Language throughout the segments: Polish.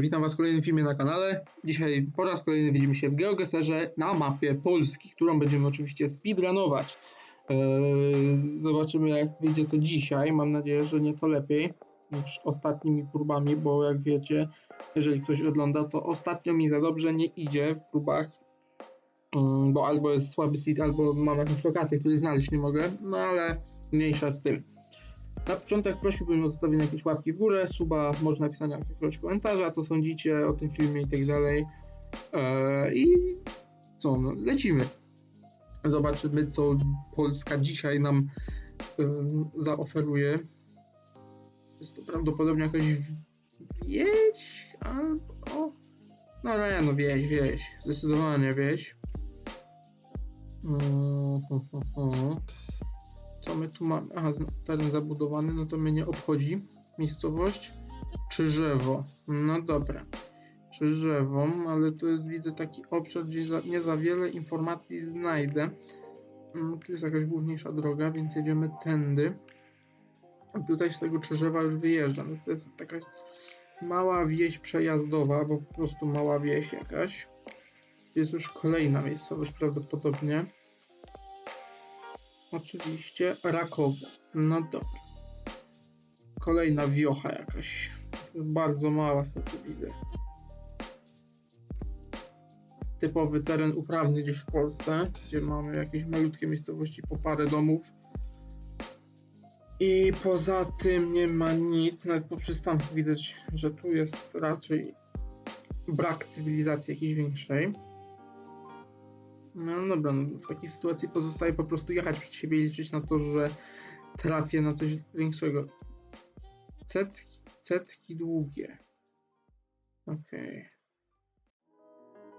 witam was w kolejnym filmie na kanale. Dzisiaj po raz kolejny widzimy się w GeoGuessrze na mapie Polski, którą będziemy oczywiście speedrunować. Eee, zobaczymy jak wyjdzie to dzisiaj. Mam nadzieję, że nieco lepiej niż ostatnimi próbami, bo jak wiecie, jeżeli ktoś ogląda, to ostatnio mi za dobrze nie idzie w próbach, mm, bo albo jest słaby seed, albo mam jakąś lokację, której znaleźć nie mogę, no ale mniejsza z tym. Na początek prosiłbym o zostawienie jakiejś łapki w górę, suba, może napisania jakiegoś komentarza, co sądzicie o tym filmie i tak dalej. Eee, I co, no, lecimy. Zobaczymy, co Polska dzisiaj nam zaoferuje. Jest to prawdopodobnie jakaś wieś albo... No nie, no wieś, wieś. Zdecydowanie wieś. Hu, hu, hu. My tu mamy? Aha, teren zabudowany, no to mnie nie obchodzi. Miejscowość Czyżewo. No dobra. Czyżewo, ale to jest widzę taki obszar, gdzie za, nie za wiele informacji znajdę. Mm, Tu jest jakaś główniejsza droga, więc jedziemy tędy. Tutaj z tego Czyżewa już wyjeżdżam. Więc to jest taka mała wieś przejazdowa, bo po prostu mała wieś jakaś. Jest już kolejna miejscowość prawdopodobnie. Oczywiście Rakowo. No dobra. Kolejna wiocha jakaś. Bardzo mała, z tego widzę. Typowy teren uprawny gdzieś w Polsce, gdzie mamy jakieś malutkie miejscowości po parę domów. I poza tym nie ma nic, nawet po przystanku widać, że tu jest raczej brak cywilizacji jakiejś większej. No dobra, no, w takiej sytuacji pozostaje po prostu jechać przed siebie i liczyć na to, że trafię na coś większego. Setki, setki długie. Okej.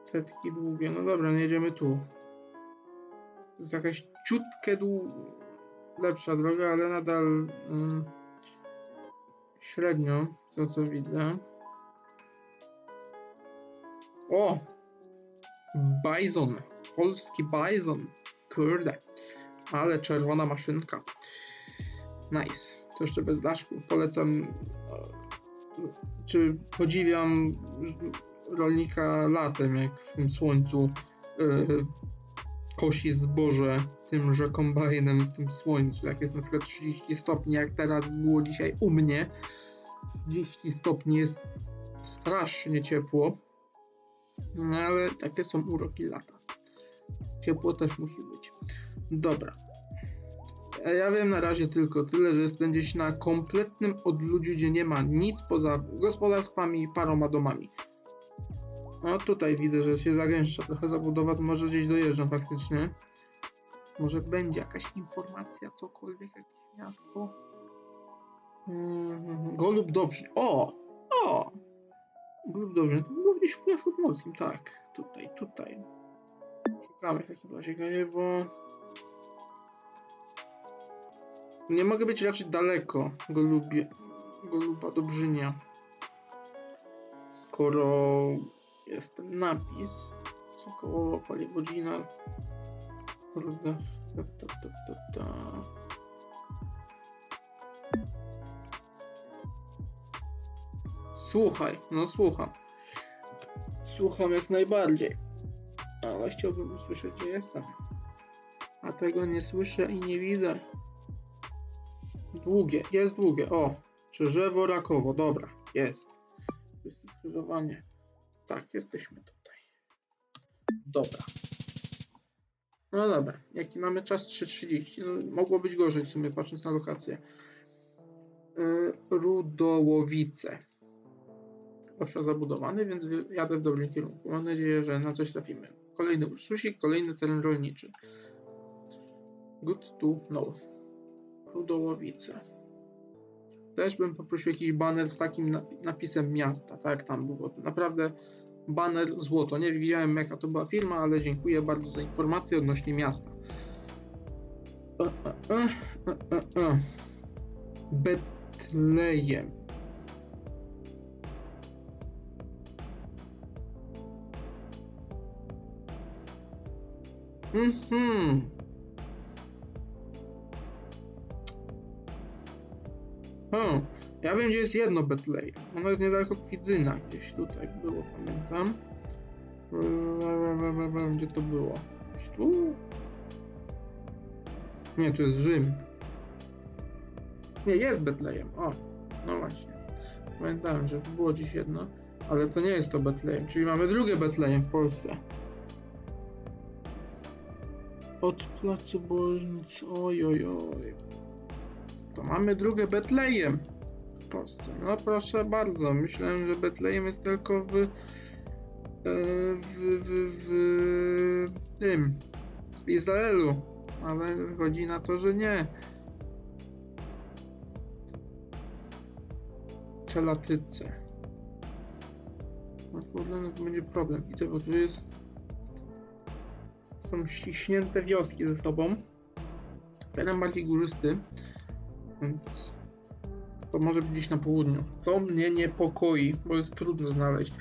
Setki długie. No dobra, no jedziemy tu. To jest jakaś ciutkę dłu... lepsza droga, ale nadal mm, średnio, co co widzę. O! Bison. Polski Bison. Kurde. Ale czerwona maszynka. Nice. To jeszcze bez daszku. Polecam. e, Czy podziwiam rolnika latem, jak w tym słońcu e, kosi zboże tymże kombajnem w tym słońcu. Jak jest na przykład 30 stopni, jak teraz było dzisiaj u mnie. 30 stopni jest strasznie ciepło. No ale takie są uroki lata. Ciepło też musi być. Dobra. Ja wiem na razie tylko tyle, że jestem gdzieś na kompletnym odludziu, gdzie nie ma nic poza gospodarstwami i paroma domami. O, tutaj widzę, że się zagęszcza trochę zabudowa, to może gdzieś dojeżdżam faktycznie. Może będzie jakaś informacja, cokolwiek, jakieś miasto. Mm, Golub Dobrzy. O! O! Golub Dobrzy. To było gdzieś w Kujawsku Pomorskim, tak. Tutaj, tutaj. Szukamy w takim razie Gajewo. Nie mogę być raczej daleko Golubie, Goluba Dobrzynia. Skoro jest ten napis Sokołowo, Paliwodzina Ruda, ta, ta, ta, ta. Słuchaj, no słucham. Słucham jak najbardziej. Ale chciałbym usłyszeć, gdzie jestem. A tego nie słyszę i nie widzę. Długie, jest długie. O, Czyżewo, Rakowo, dobra, jest. Jest skrzyżowanie. Tak, jesteśmy tutaj. Dobra. No dobra, jaki mamy czas? 3.30. No, mogło być gorzej w sumie, patrząc na lokację. Yy, Rudołowice. Obszar zabudowany, więc jadę w dobrym kierunku. Mam nadzieję, że na coś trafimy. Kolejny ursusik, kolejny teren rolniczy. Good to know. Rudołowice. Też bym poprosił jakiś baner z takim napi- napisem miasta, tak tam było. Naprawdę baner złoto. Nie widziałem jaka to była firma, ale dziękuję bardzo za informację odnośnie miasta. E, e, e. Betlejem. Mhm. Hmm, ja wiem, gdzie jest jedno Betlejem. Ono jest niedaleko Kwidzyna, gdzieś tutaj było, pamiętam. Gdzie to było? Gdzieś tu? Nie, tu jest Rzym. Nie, jest Betlejem. O, no właśnie. Pamiętałem, że było dziś jedno, ale to nie jest to Betlejem, czyli mamy drugie Betlejem w Polsce. Od placu Bożnic, oj, oj, oj. To mamy drugie Betlejem w Polsce. No proszę bardzo, myślałem, że Betlejem jest tylko w, e, w, w, w tym, w Izraelu, ale wychodzi na to, że nie. Czelatyce. No no to będzie problem. Widzę, bo tu jest... Są ściśnięte wioski ze sobą. Teren bardziej górzysty. Więc... To może być gdzieś na południu. Co mnie niepokoi, bo jest trudno znaleźć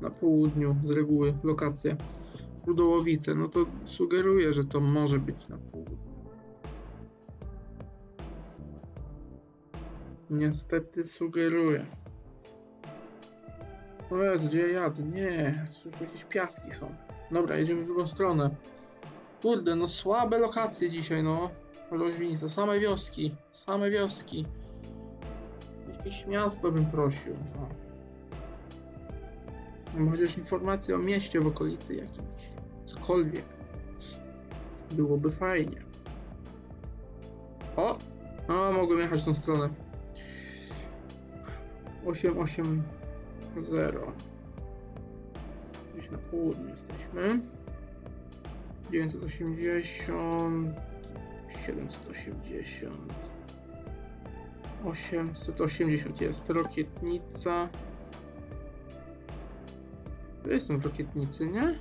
na południu z reguły lokacje. Rudołowice, no to sugeruję, że to może być na południu. Niestety sugeruję. O Jezu, gdzie ja jadę? Nie, tu jakieś piaski są. Dobra, jedziemy w drugą stronę. Kurde, no słabe lokacje dzisiaj, no. Loźwinica, same wioski, same wioski. Jakieś miasto bym prosił. No. Albo chociaż informacje o mieście w okolicy jakimś. Cokolwiek. Byłoby fajnie. O! O, mogłem jechać w tą stronę. 880. Gdzieś na południu jesteśmy. 980. 780. 880 jest. Rokietnica. Ja Jestem w Rokietnicy, nie?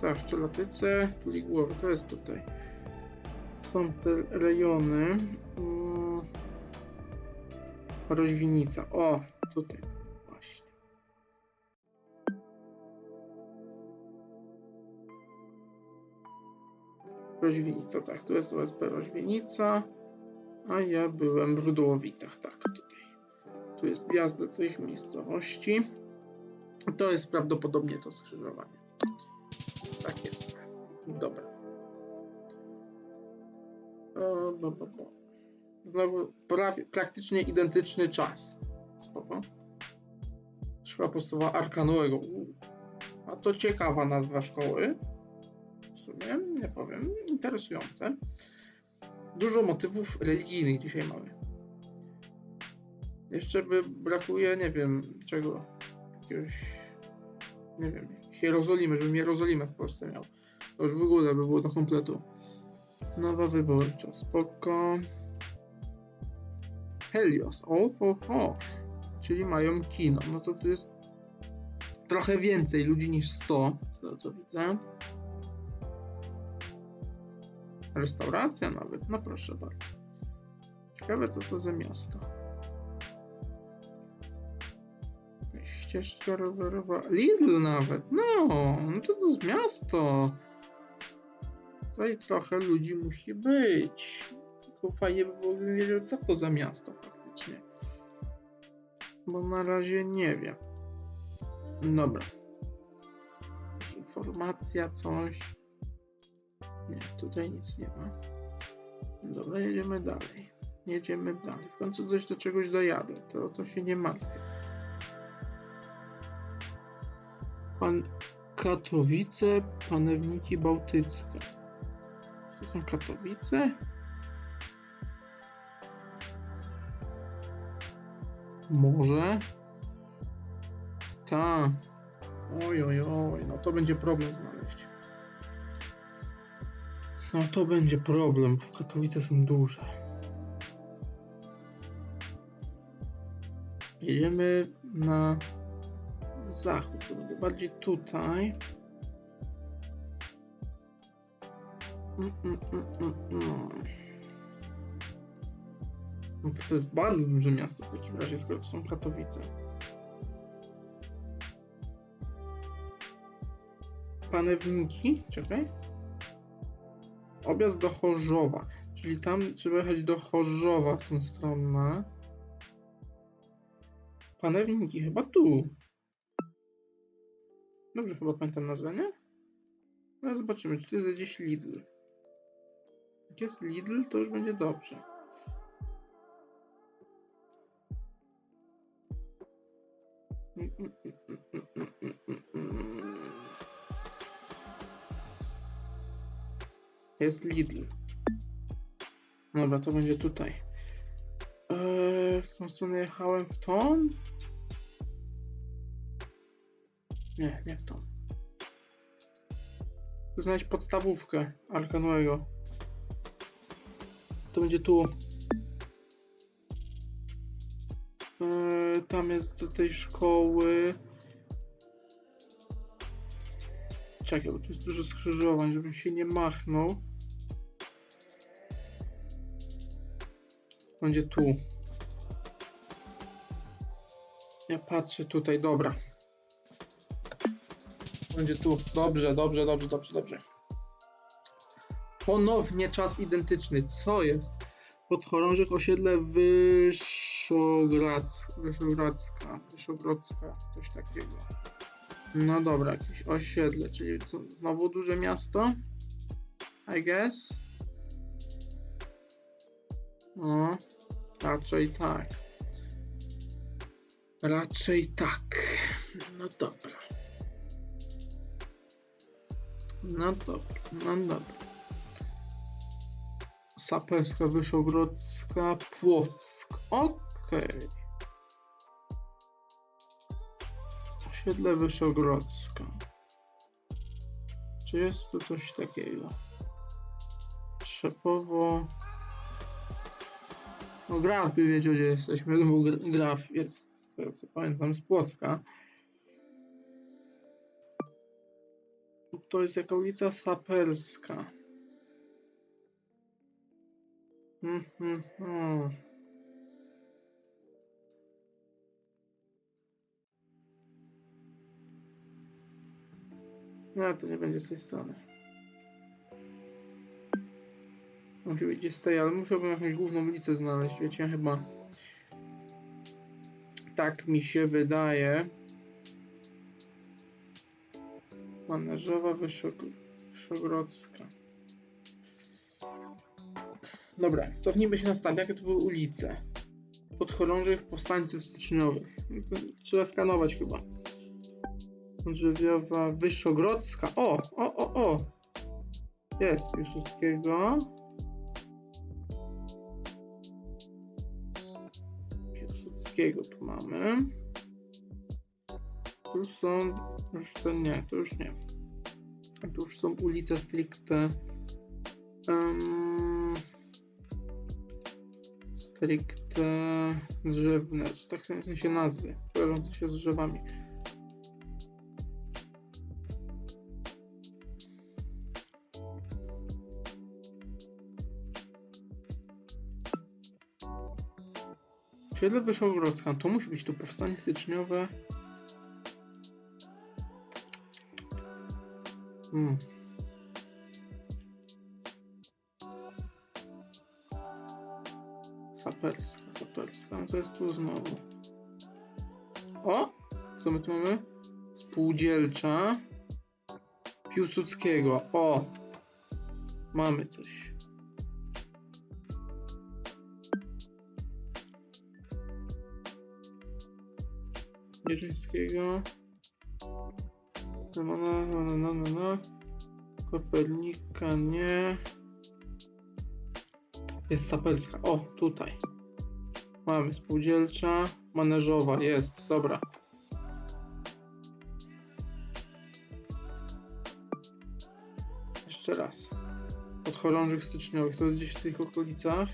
Tak, Czelatyce, Tuligłowy, to jest tutaj. Są te rejony. Mm. Roźwinica. O, tutaj Roźwinica, tak, tu jest OSP Roźwienica, a ja byłem w Rudłowicach, tak, tutaj. Tu jest wjazd do tej miejscowości. To jest prawdopodobnie to skrzyżowanie. Tak jest. Dobra. Bo, bo, bo. Znowu prawie, praktycznie identyczny czas. Spoko. Szkoła podstawowa Arkanoego. U. A to ciekawa nazwa szkoły. Sumie, nie powiem, interesujące. Dużo motywów religijnych dzisiaj mamy. Jeszcze by brakuje, nie wiem, czego, jakiegoś, nie wiem, Jerozolimy, żebym Jerozolimę w Polsce miał. To już w ogóle by było do kompletu. Nowa wyborcza, spoko. Helios, o, o, o. Czyli mają kino. No to tu jest trochę więcej ludzi niż 100, z tego co widzę. Restauracja nawet, no proszę bardzo. Ciekawe co to za miasto. Ścieżka rowerowa. Lidl nawet. No, no to to jest miasto. Tutaj trochę ludzi musi być. Tylko fajnie by było, gdybym wiedział, co to za miasto faktycznie. Bo na razie nie wiem. Dobra. Informacja, coś. Nie, tutaj nic nie ma. Dobra, jedziemy dalej. Jedziemy dalej. W końcu coś do czegoś dojadę. To, to się nie martwię. Pan Katowice, Panewniki Bałtyckie. Czy to są Katowice? Może? Ta. Oj, oj, oj, no to będzie problem znaleźć. No to będzie problem, bo w Katowice są duże. Jedziemy na zachód, to będę bardziej tutaj. Mm, mm, mm. No to jest bardzo duże miasto w takim razie, skoro to są Katowice. Panewniki, czekaj. Objazd do Chorzowa, Czyli tam trzeba jechać do Chorzowa w tą stronę. Panewniki, chyba tu. Dobrze chyba pamiętam nazwę, nie? No zobaczymy, czy tu jest gdzieś Lidl. Jak jest Lidl, to już będzie dobrze. Jest Lidl. Dobra, to będzie tutaj. Eee, w tą stronę jechałem w tą? Nie, nie w tą. Tu znaleźć podstawówkę Arkanuego. To będzie tu. Eee, tam jest do tej szkoły. Czekaj, bo tu jest dużo skrzyżowań, żebym się nie machnął. Będzie tu. Ja patrzę tutaj, dobra. Będzie tu. Dobrze, dobrze, dobrze, dobrze, dobrze. Ponownie czas identyczny. Co jest? Podchorążych osiedle Wyszograc... Wyszogrodzka. Wyszogrodzka. Coś takiego. No dobra, jakieś osiedle, czyli co, znowu duże miasto? I guess. No, raczej tak. Raczej tak. No dobra. No dobra, no dobra. Saperska, Wyszogrodzka, Płock. Okej. Osiedle Wyszogrodzka. Czy jest tu coś takiego? Trzepowo... No Graf by wiedział, gdzie jesteśmy, no bo Gra- Graf jest, co pamiętam, z Płocka. To jest jaka ulica Saperska. Mhm, mhm. No, to nie będzie z tej strony. Musi być gdzieś z tej, ale musiałbym jakąś główną ulicę znaleźć, wiecie, chyba. Tak mi się wydaje. Manerzowa Wyszog- Wyszogrodzka. Dobra, cofnijmy się na start. Jakie to były ulice? Podchorążych powstańców styczniowych. No to trzeba skanować chyba. Drzewiowa Wyszogrodzka. O, o, o, o. Jest Piłsudskiego. Piłsudskiego tu mamy. Tu są. Już to nie, to już nie. Tu już są ulice stricte. Um, stricte drzewne, tak w sensie nazwy, kojarzące się z drzewami. Siedle Wyszogrodzka, to musi być to powstanie styczniowe. Hmm. Saperska, saperska. No co jest tu znowu? O! Co my tu mamy? Spółdzielcza. Piłsudskiego. O! Mamy coś. Mierzyńskiego. No, no, no, no, no, no, no. Kopernika nie. Jest Sapelska. O, tutaj. Mamy spółdzielcza. Maneżowa. Jest. Dobra. Jeszcze raz. Podchorążych styczniowych. To jest gdzieś w tych okolicach.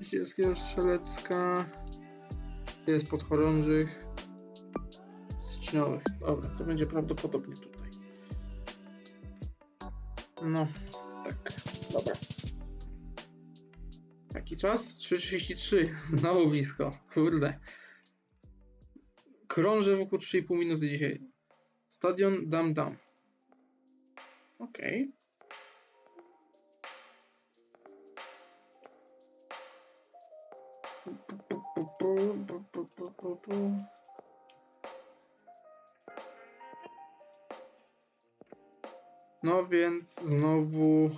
Ścielskiego Strzelecka. Jest podchorążych styczniowych. Dobra, to będzie prawdopodobnie tutaj. No, tak. Dobra. Jaki czas? 3.33. Znowu blisko. Kurde. Krążę wokół 3,5 minuty dzisiaj. Stadion Dam Dam. Okej. No więc znowu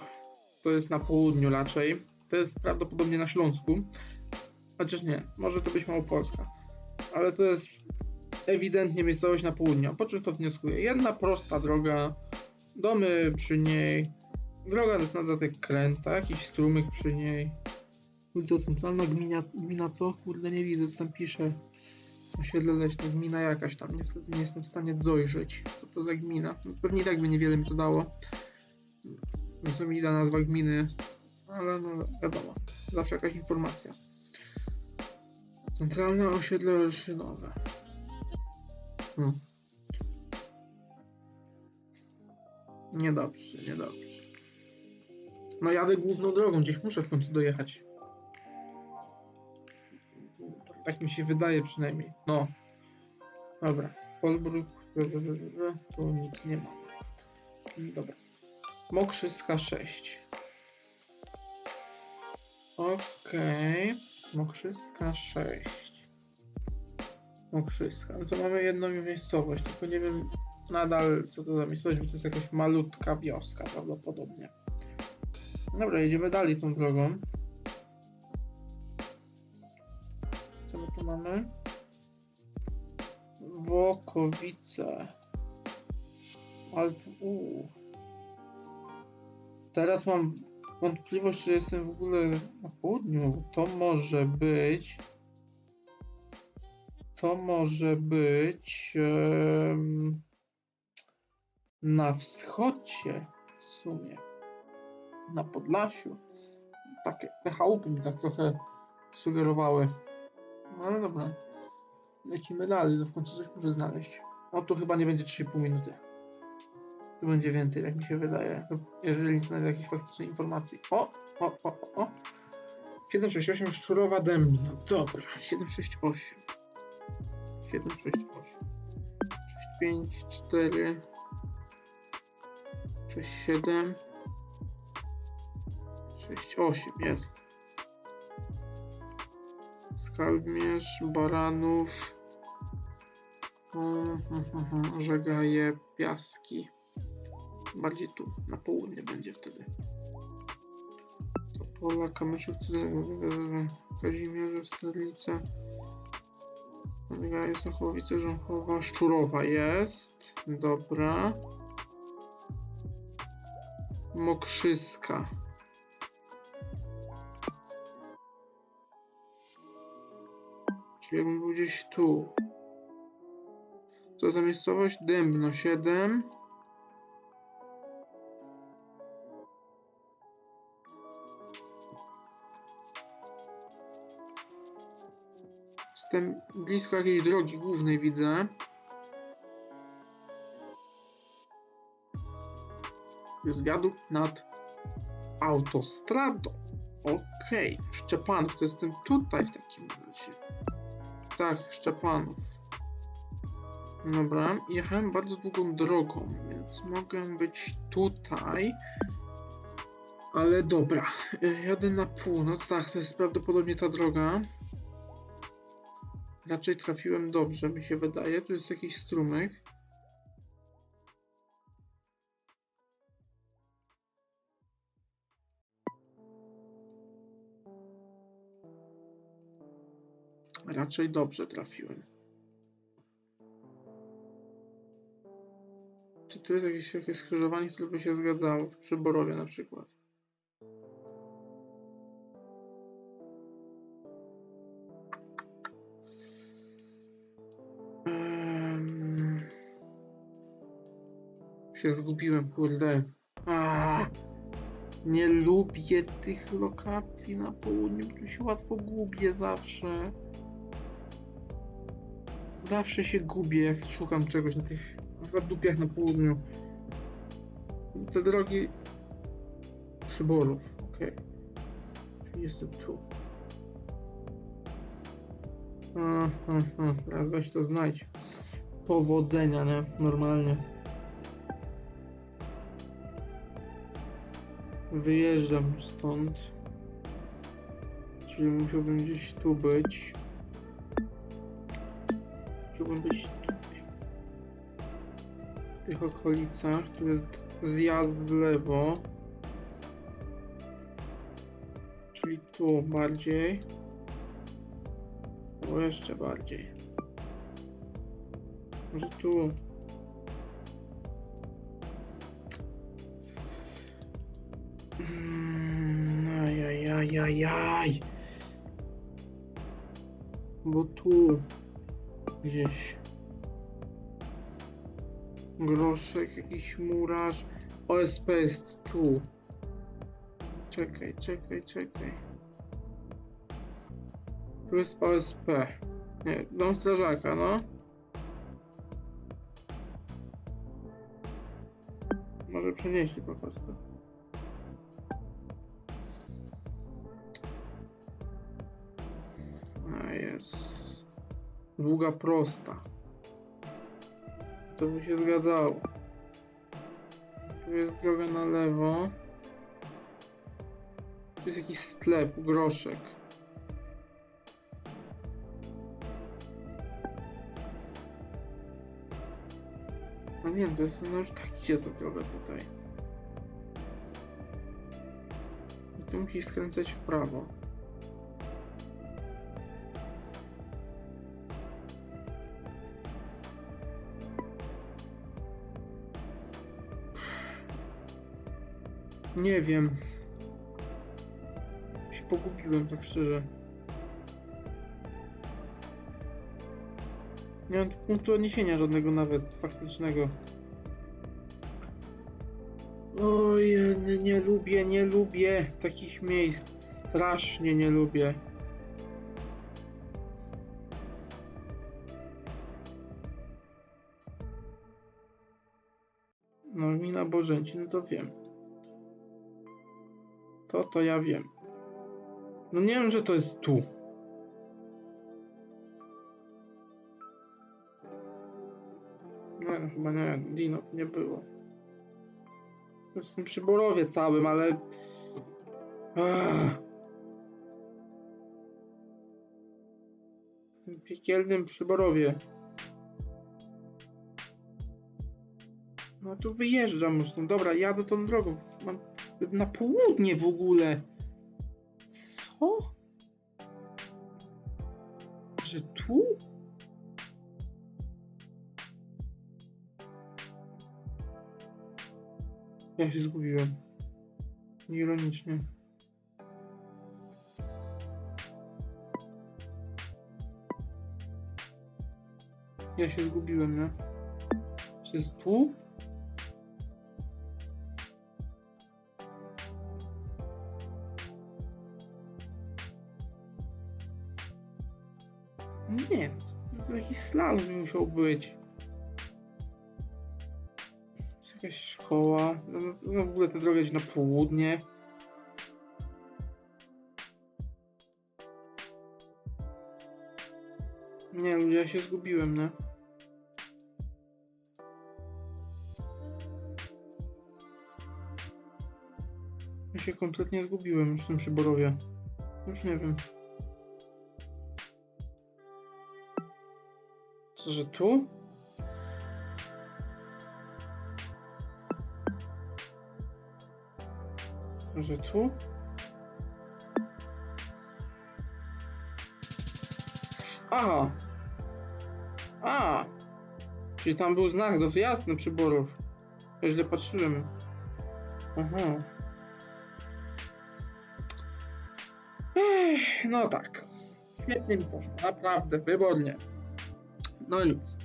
to jest na południu raczej. To jest prawdopodobnie na Śląsku. Chociaż nie, może to być Małopolska. Ale to jest ewidentnie miejscowość na południu. Po czym to wnioskuję? Jedna prosta droga, domy przy niej, droga jest na dodatek kręta, jakiś strumyk przy niej. Ulica Centralna, gmina, gmina co? Kurde, nie widzę, co tam pisze. Osiedle leśne, gmina jakaś tam. Niestety nie jestem w stanie dojrzeć, co to za gmina. No, Pewnie tak by niewiele mi to dało. No, Co mi da nazwa gminy, ale no wiadomo, zawsze jakaś informacja. Centralne osiedle olszynowe. Hmm. Niedobrze, niedobrze. No jadę główną drogą, gdzieś muszę w końcu dojechać. Tak mi się wydaje przynajmniej. No. Dobra. Polbruk, tu nic nie ma. Dobra. Mokrzyska 6. Okej. Mokrzyska 6. Mokrzyska. No to mamy jedną miejscowość, tylko nie wiem nadal co to za miejscowość, bo to jest jakaś malutka wioska prawdopodobnie. Dobra, jedziemy dalej tą drogą. Mamy? Wokowice. Ale tu, uu. Teraz mam wątpliwość, czy jestem w ogóle na południu. To może być. To może być. em, na wschodzie w sumie. Na Podlasiu. Takie te chałupy mi tak trochę sugerowały. No ale dobra. Lecimy dalej, to w końcu coś muszę znaleźć. O, tu chyba nie będzie 3,5 minuty. Tu będzie więcej, tak mi się wydaje. To Jeżeli znajdę jakieś faktyczne informacje. O, o, o, o, o. 768 Szczurowa Dębna. Dobra, 768. 768. 654. 67. 68 jest. Skarbmierz, Baranów, mm, mm, mm, Żegaje, Piaski. Bardziej tu, na południe będzie wtedy. Topola, Kamyszów, Kazimierze, Sterlice. Żegaje, Sochowice, Rząchowa, Szczurowa jest. Dobra. Mokrzyska. Czyli był gdzieś tu. Co za miejscowość? Dębno 7. Jestem blisko jakiejś drogi głównej, widzę. Jest wiadukt nad autostradą. Okej, Szczepanów, to jestem tutaj w takim. Tak, Szczepanów. Dobra, jechałem bardzo długą drogą, więc mogę być tutaj. Ale dobra, jadę na północ, tak, to jest prawdopodobnie ta droga. Raczej trafiłem dobrze, mi się wydaje. Tu jest jakiś strumyk. Raczej dobrze trafiłem. Czy tu jest jakieś, jakieś skrzyżowanie, które by się zgadzało? Przy Borowie na przykład. Em, się zgubiłem, kurde. A, nie lubię tych lokacji na południu, tu się łatwo gubię zawsze. Zawsze się gubię, jak szukam czegoś na tych zadupiach na południu. Te drogi przyborów, okej. Czyli jestem tu. Teraz weź to znajdź. Powodzenia, nie? Normalnie. Wyjeżdżam stąd. Czyli musiałbym gdzieś tu być. Musiałbym być tutaj. W tych okolicach. Tu jest zjazd w lewo. Czyli tu bardziej. O, jeszcze bardziej. Może tu. Mm, Ajajajajaj. Bo tu gdzieś groszek, jakiś murarz. OSP jest tu. Czekaj, czekaj, czekaj. Tu jest OSP. Nie, dom strażaka, no. Może przenieśli po prostu. A jest. Długa prosta. To by się zgadzało. Tu jest droga na lewo. Tu jest jakiś sklep, groszek. A nie, to jest no już tak idzie ta droga tutaj. I tu musi skręcać w prawo. Nie wiem. Się pogubiłem, tak szczerze. Nie mam tu punktu odniesienia żadnego nawet faktycznego. Oj, nie, nie lubię, nie lubię takich miejsc. Strasznie nie lubię. No, mina Bożęci, no to wiem. To to ja wiem. No nie wiem, że to jest tu. No chyba nie, Dino nie było. To jest tym przyborowie całym, ale... W tym piekielnym przyborowie. No tu wyjeżdżam już tą. Dobra, jadę tą drogą. Mam na południe w ogóle. Co? Że tu? Ja się zgubiłem. Ironicznie. Ja się zgubiłem, nie? Czy jest tu? Musiał być. Jest jakaś szkoła. No, no w ogóle ta droga idzie na południe. Nie, ludzie, ja się zgubiłem, nie? Ja się kompletnie zgubiłem już w tym przyborowie. Już nie wiem. Co, że tu? Że tu? Aha. A. Czyli tam był znak do wyjazdu przyborów. Ja źle patrzyłem. Aha. Ech, no tak. Świetnie mi poszło. Naprawdę, wybornie. No nic.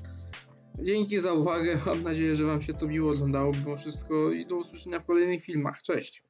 Dzięki za uwagę. Mam nadzieję, że Wam się to miło oglądało mimo wszystko i do usłyszenia w kolejnych filmach. Cześć.